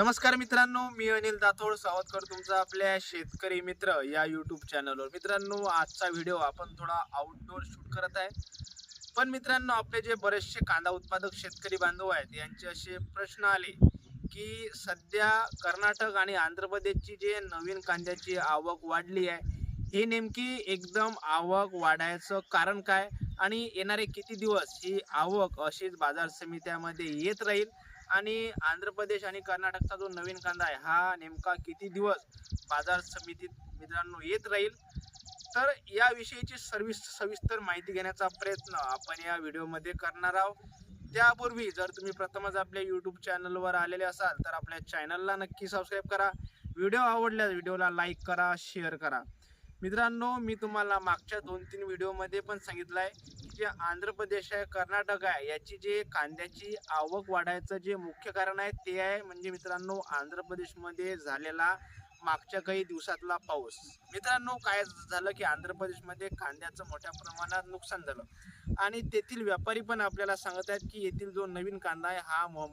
नमस्कार मित्रांनो मी अनिल दाथोड स्वागत करतो तुमचं आपल्या शेतकरी मित्र या यूट्यूब चॅनलवर मित्रांनो आजचा व्हिडिओ आपण थोडा आउटडोर शूट करत आहे. पण मित्रांनो आपले जे बरेचसे कांदा उत्पादक शेतकरी बांधव आहेत यांचे असे प्रश्न आले की सध्या कर्नाटक आणि आंध्र प्रदेशची जे नवीन कांद्याची आवक वाढली आहे ही नेमकी एकदम आवक वाढायचं कारण काय? आणि येणारे किती दिवस ही आवक अशीच बाजार समित्यामध्ये येत राहील? आणि आंध्र प्रदेश आणि कर्नाटकचा जो नवीन कांदा आहे हा नेमका किती दिवस बाजार समितीत मित्रांनो येत राहील? तर याविषयीची सर्विस सविस्तर माहिती घेण्याचा प्रयत्न आपण या व्हिडिओमध्ये करणार आहोत. त्यापूर्वी जर तुम्ही प्रथमच आपल्या यूट्यूब चॅनलवर आलेले असाल तर आपल्या चॅनलला नक्की सबस्क्राईब करा. व्हिडिओ आवडल्यास व्हिडिओला लाईक करा शेअर करा. मित्रांनो मी तुम्हाला मागच्या दोन तीन व्हिडिओमध्ये पण सांगितलं आहे की जे आंध्र प्रदेश आहे कर्नाटक आहे याची जे कांद्याची आवक वाढायचं जे मुख्य कारण आहे ते आहे म्हणजे मित्रांनो आंध्र प्रदेशमध्ये झालेला मागच्या काही दिवसातला पाऊस. मित्रांनो काय झालं की आंध्र प्रदेशमध्ये कांद्याचं मोठ्या प्रमाणात नुकसान झालं. आणि तेथील व्यापारी पण आपल्याला सांगत आहेत की येथील जो नवीन कांदा आहे हा मो-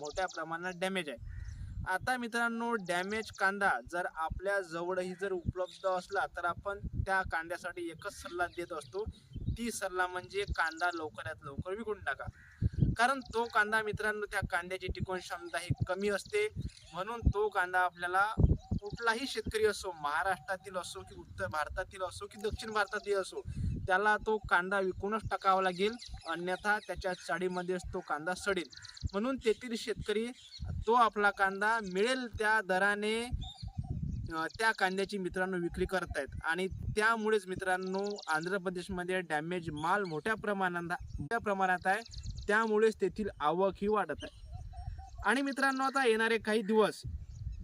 मोठ्या प्रमाणात डॅमेज आहे. आता मित्रांनो डॅमेज कांदा जर आपल्या जवळही जर उपलब्ध असला तर आपण त्या कांद्यासाठी एकच सल्ला देत असतो. ती सल्ला म्हणजे कांदा लवकरात लवकर विकून टाका. कारण तो कांदा मित्रांनो त्या कांद्याची टिकवण क्षमता ही कमी असते. म्हणून तो कांदा आपल्याला कुठलाही शेतकरी असो महाराष्ट्रातील असो की उत्तर भारतातील असो की दक्षिण भारतातील असो त्याला तो कांदा विकूनच टाकावा लागेल अन्यथा त्याच्या चाडीमध्येच तो कांदा सडेल. म्हणून तेथील शेतकरी तो आपला कांदा मिळेल त्या दराने त्या कांद्याची मित्रांनो विक्री करत आहेत आणि त्यामुळेच मित्रांनो आंध्र प्रदेशमध्ये डॅमेज माल मोठ्या प्रमाणात मोठ्या प्रमाणात आहे. त्यामुळेच तेथील आवक ही वाढत आहे. आणि मित्रांनो आता येणारे काही दिवस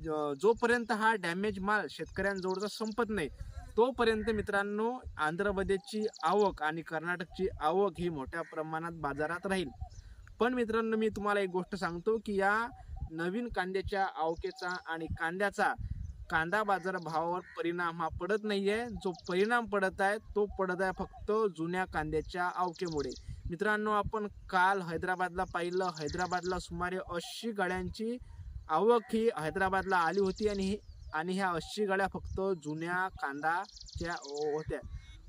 जोपर्यंत हा डॅमेज माल शेतकऱ्यांजवळचा संपत नाही तोपर्यंत मित्रांनो आंध्र प्रदेशची आवक आणि कर्नाटकची आवक ही मोठ्या प्रमाणात बाजारात राहील. पण मित्रांनो मी तुम्हाला एक गोष्ट सांगतो की या नवीन कांद्याच्या आवकेचा आणि कांद्याचा कांदा बाजार भावावर परिणाम हा पडत नाही आहे जो परिणाम पडत आहे तो पडत आहे फक्त जुन्या कांद्याच्या आवकेमुळे. मित्रांनो आपण काल हैदराबादला पाहिलं. हैदराबादला सुमारे ऐंशी गाड्यांची आवक ही हैदराबादला आली होती आणि आणि ह्या अशी गाड्या फक्त जुन्या कांदाच्या हो- होत्या.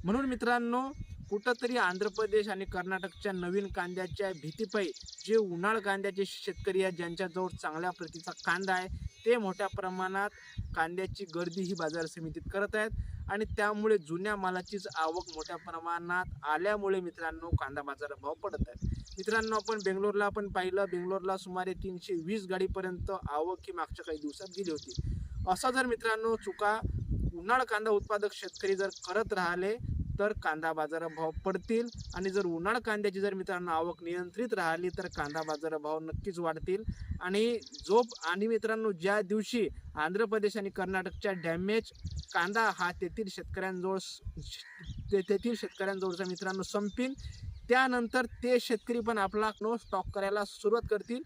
म्हणून मित्रांनो कुठंतरी आंध्र प्रदेश आणि कर्नाटकच्या नवीन कांद्याच्या भीतीपायी जे उन्हाळ कांद्याचे शेतकरी आहेत ज्यांच्याजवळ चांगल्या प्रतीचा कांदा आहे ते मोठ्या प्रमाणात कांद्याची गर्दी ही बाजार समितीत करत आहेत आणि त्यामुळे जुन्या मालाचीच आवक मोठ्या प्रमाणात आल्यामुळे मित्रांनो कांदा बाजार भाव पडत आहेत. मित्रांनो आपण बेंगलोरला आपण पाहिलं बेंगलोरला सुमारे तीनशे वीस गाडीपर्यंत आवक ही मागच्या काही दिवसात गेली होती. असा जर मित्रांनो चुका उन्हाळ कांदा उत्पादक शेतकरी जर करत राहिले तर कांदा बाजार भाव पडतील. आणि जर उन्हाळ कांद्याची जर मित्रांनो आवक नियंत्रित राहिली तर कांदा बाजार भाव नक्कीच वाढतील. आणि जो आणि मित्रांनो ज्या दिवशी आंध्र प्रदेश आणि कर्नाटकच्या डॅमेज कांदा हा तेथील शेतकऱ्यांजवळ ते तेथील शेतकऱ्यांजवळचा मित्रांनो संपीन त्यानंतर ते शेतकरी पण आपला नो स्टॉक करायला सुरुवात करतील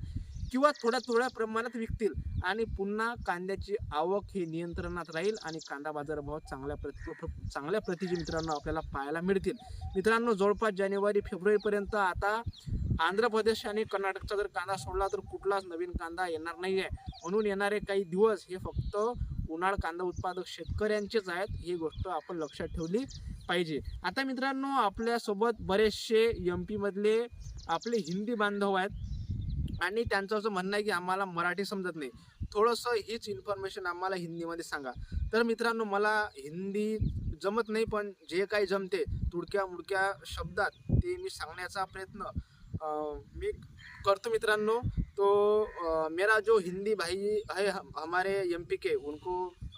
किंवा थोड्या थोड्या प्रमाणात विकतील. आणि पुन्हा कांद्याची आवक ही नियंत्रणात राहील आणि कांदा बाजार भाव चांगल्या प्रति चांगल्या प्रतीचे मित्रांनो आपल्याला पाहायला मिळतील. मित्रांनो जवळपास जानेवारी फेब्रुवारीपर्यंत आता आंध्र प्रदेश आणि कर्नाटकचा जर कांदा सोडला तर कुठलाच नवीन कांदा येणार नाही आहे म्हणून येणारे काही दिवस हे फक्त उन्हाळ कांदा उत्पादक शेतकऱ्यांचेच आहेत. ही गोष्ट आपण लक्षात ठेवली. पाहिजे. आता मित्रांनो आपल्यासोबत बरेचसे एम पीमधले आपले हिंदी बांधव आहेत आणि त्यांचं असं म्हणणं आहे की आम्हाला मराठी समजत नाही. थोडंसं हीच इन्फॉर्मेशन आम्हाला हिंदीमध्ये सांगा. तर मित्रांनो मला हिंदी जमत नाही पण जे काही जमते तुडक्या मुडक्या शब्दात ते मी सांगण्याचा प्रयत्न मी करतो मित्रांनो. तो मेरा जो हिंदी भाई है हमारे एम पी के उनको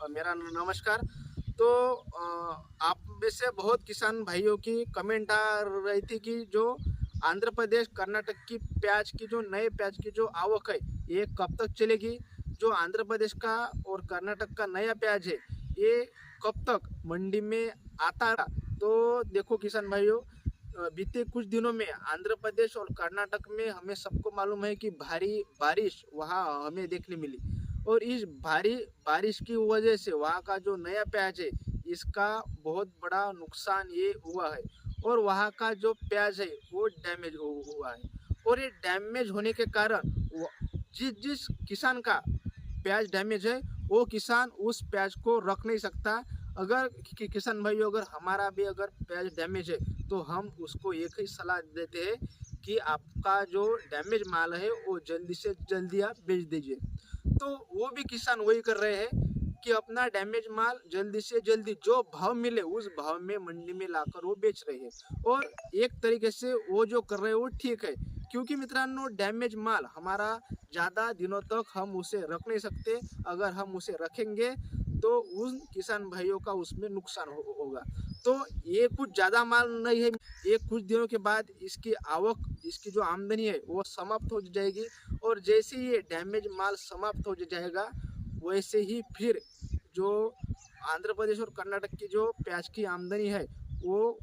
मेरा नमस्कार. तो में से बहुत किसान भाइयों की कमेंट आ रही थी कि जो आंध्र प्रदेश, कर्नाटक की प्याज की जो, नए प्याज की जो आवक है, ये कब तक चलेगी? जो आंध्र प्रदेश का और कर्नाटक का नया प्याज है, ये कब तक मंडी में आता रहा? तो देखो किसान भाइयों बीते कुछ दिनों में आंध्र प्रदेश और कर्नाटक में हमें सबको मालूम है कि भारी बारिश वहाँ हमें देखने मिली। और इस भारी बारिश की वजह से वहाँ का जो नया प्याज है इसका बहुत बड़ा नुकसान ये हुआ है। और वहाँ का जो प्याज है वो डैमेज हुआ है। और ये डैमेज होने के कारण जिस जिस किसान का प्याज डैमेज है वो किसान उस प्याज को रख नहीं सकता। अगर कि, किसान भाई अगर हमारा भी अगर प्याज डैमेज है तो हम उसको एक ही सलाह देते हैं कि आपका जो डैमेज माल है वो जल्दी से जल्दी आप बेच दीजिए। तो वो भी किसान वही कर रहे हैं कि अपना डैमेज माल जल्दी से जल्दी जो भाव मिले उस भाव में मंडी में लाकर वो बेच रहे हैं। और एक तरीके से वो जो कर रहे हैं वो ठीक है। क्योंकि मित्रांनो डैमेज माल हमारा ज़्यादा दिनों तक हम उसे रख नहीं सकते। अगर हम उसे रखेंगे तो उन किसान भाइयों का उसमें नुकसान हो, होगा। तो ये कुछ ज़्यादा माल नहीं है। ये कुछ दिनों के बाद इसकी आवक इसकी जो आमदनी है वो समाप्त हो जाएगी। और जैसे ये डैमेज माल समाप्त हो जाएगा वैसे ही फिर जो आंध्र प्रदेश और कर्नाटक की जो प्याज की आमदनी है, वो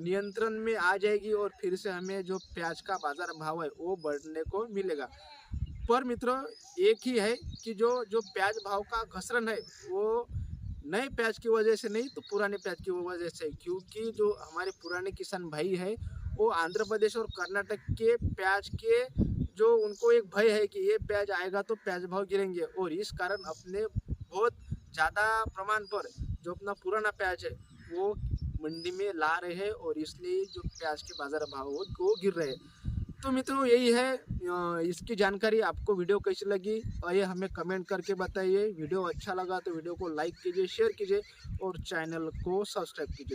नियंत्रण में आ जाएगी और फिर से हमें जो प्याज का बाज़ार भाव है, वो बढ़ने को मिलेगा। पर मित्रों, एक ही है कि जो जो प्याज भाव का घसरण है, वो नए प्याज की वजह से नहीं तो पुराने प्याज की वजह से, क्योंकि जो हमारे पुराने किसान भाई है, वो आंध्र प्रदेश और कर्नाटक के प्याज के जो उनको एक भय है कि ये प्याज आएगा तो प्याज भाव गिरेंगे, और इस कारण अपने बहुत ज़्यादा प्रमाण पर जो अपना पुराना प्याज है, वो मंडी में ला रहे हैं और इसलिए जो प्याज के बाज़ार भाव वो गिर रहे हैं। तो मित्रों, यही है। इसकी जानकारी आपको वीडियो कैसी लगी और ये हमें कमेंट करके बताइए। वीडियो अच्छा लगा तो वीडियो को लाइक कीजिए, शेयर कीजिए और चैनल को सब्सक्राइब कीजिए।